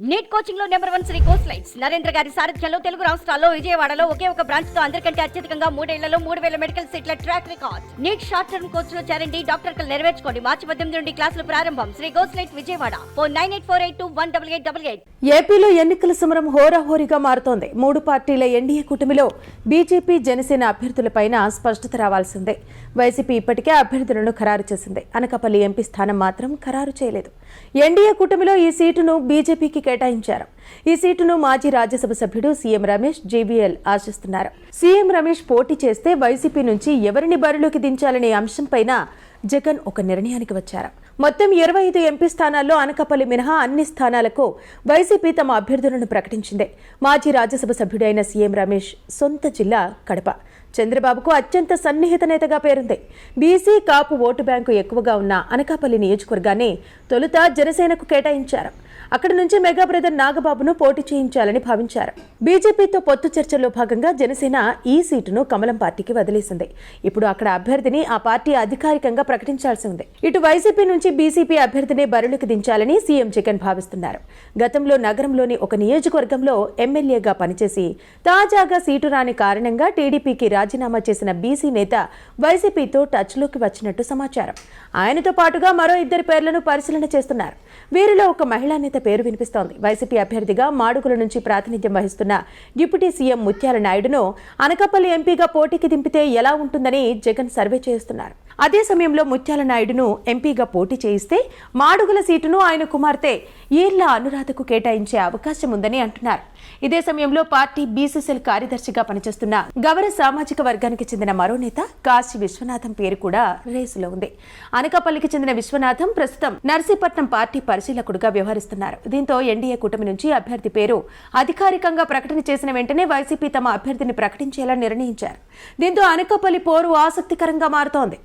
Neat కోచింగ్లో number one Sri course lights. Narendra గారి సారథ్యంలో తెలుగు రాష్ట్రాల్లో విజయవాడలో ఒకే ఒక బ్రాంచ్తో అందరికంటే అత్యధికంగా మూడేళ్ళలో మూడు వేల మెడికల్ సీట్ల track record. NEET short term కోర్స్లో చేరండి డాక్టర్ కలు నెరవేర్చుకోండి. మార్చి పద్దెనిమిది నుండి క్లాసులు ప్రారంభం. Sri course light Vijayawada. Four nine eight four eight two one double eight double eight. ఏపీలో ఎన్నికల సమరం హోరాహోరీగా మారుతోంది. మూడు పార్టీల ఎన్డీఏ కూటమిలో బీజేపీ జనసేన అభ్యర్థులపైన స్పష్టత రావాల్సిందే. వైసీపీ ఇప్పటికే అభ్యర్థులను ఖరారు చేసింది. అనకాపల్లి ఎంపీ స్థానం మాత్రం ఖరారు చేయలేదు. ఎన్డీఏ కూటమిలో ఈ సీటును బీజేపీకి కేటాయించారు. ఈ సీటును మాజీ రాజ్యసభ సభ్యుడు సీఎం రమేష్ జేబీఎల్ ఆశిస్తున్నారు. సీఎం రమేష్ పోటీ చేస్తే వైసీపీ నుంచి ఎవరిని బరిలోకి దించాలనే అంశంపైన జగన్ ఒక నిర్ణయానికి వచ్చారు. మొత్తం ఇరవై ఐదు ఎంపీ స్థానాల్లో అనకాపల్లి మినహా అన్ని స్థానాలకు వైసీపీ తమ అభ్యర్థులను ప్రకటించింది. మాజీ రాజ్యసభ సభ్యుడైన సీఎం రమేష్ సొంత జిల్లా కడప. చంద్రబాబుకు అత్యంత సన్నిహిత నేతగా పేరుంది. బీసీ కాపు ఓటు బ్యాంకు ఎక్కువగా ఉన్న అనకాపల్లి నియోజకవర్గాన్ని తొలుత జనసేనకు కేటాయించారు. అక్కడి నుంచి మెగా బ్రదర్ నాగబాబును పోటీ చేయించాలని భావించారు. బీజేపీతో పొత్తు చర్చల్లో భాగంగా జనసేన ఈ సీటును కమలం పార్టీకి వదిలేసింది. ఇప్పుడు అక్కడ అభ్యర్థిని ఆ పార్టీ అధికారికంగా ప్రకటించాల్సి ఉంది. ఇటు వైసీపీ నుంచి బీసీపీ అభ్యర్థిని బరులకు దించాలని సీఎం జగన్ భావిస్తున్నారు. గతంలో నగరంలోని ఒక నియోజకవర్గంలో ఎమ్మెల్యేగా పనిచేసి తాజాగా సీటు రాని కారణంగా టీడీపీకి రాజీనామా చేసిన బీసీ నేత వైసీపీతో టచ్లోకి వచ్చినట్టు సమాచారం. ఆయనతో పాటుగా మరో ఇద్దరి పేర్లను పరిశీలన చేస్తున్నారు. వీరిలో ఒక మహిళా నేత పేరు వినిపిస్తోంది. వైసీపీ అభ్యర్థిగా మాడుగుల నుంచి ప్రాతినిధ్యం వహిస్తున్న డిప్యూటీ సీఎం ముత్యాల నాయుడును అనకాపల్లి ఎంపీగా పోటీకి దింపితే ఎలా ఉంటుందని జగన్ సర్వే చేస్తున్నారు. అదే సమయంలో ముత్యాల నాయుడును ఎంపీగా పోటీ చేయిస్తే మాడుగుల సీటును ఆయన కుమార్తె ఈర్ల అనురాధకు కేటాయించే అవకాశం ఉందని అంటున్నారు. ఇదే సమయంలో పార్టీ బీసీసీఎల్ కార్యదర్శిగా పనిచేస్తున్న గవర సామాజిక వర్గానికి చెందిన మరో నేత కాశీ విశ్వనాథం పేరు కూడా రేసులో ఉంది. అనకాపల్లికి చెందిన విశ్వనాథం ప్రస్తుతం నర్సీపట్నం పార్టీ పరిశీలకుడుగా వ్యవహరిస్తున్నారు. దీంతో ఎన్డీఏ కూటమి నుంచి అభ్యర్థి పేరు అధికారికంగా ప్రకటన చేసిన వెంటనే వైసీపీ తమ అభ్యర్థిని ప్రకటించేలా నిర్ణయించారు. దీంతో అనకాపల్లి పోరు ఆసక్తికరంగా మారుతోంది.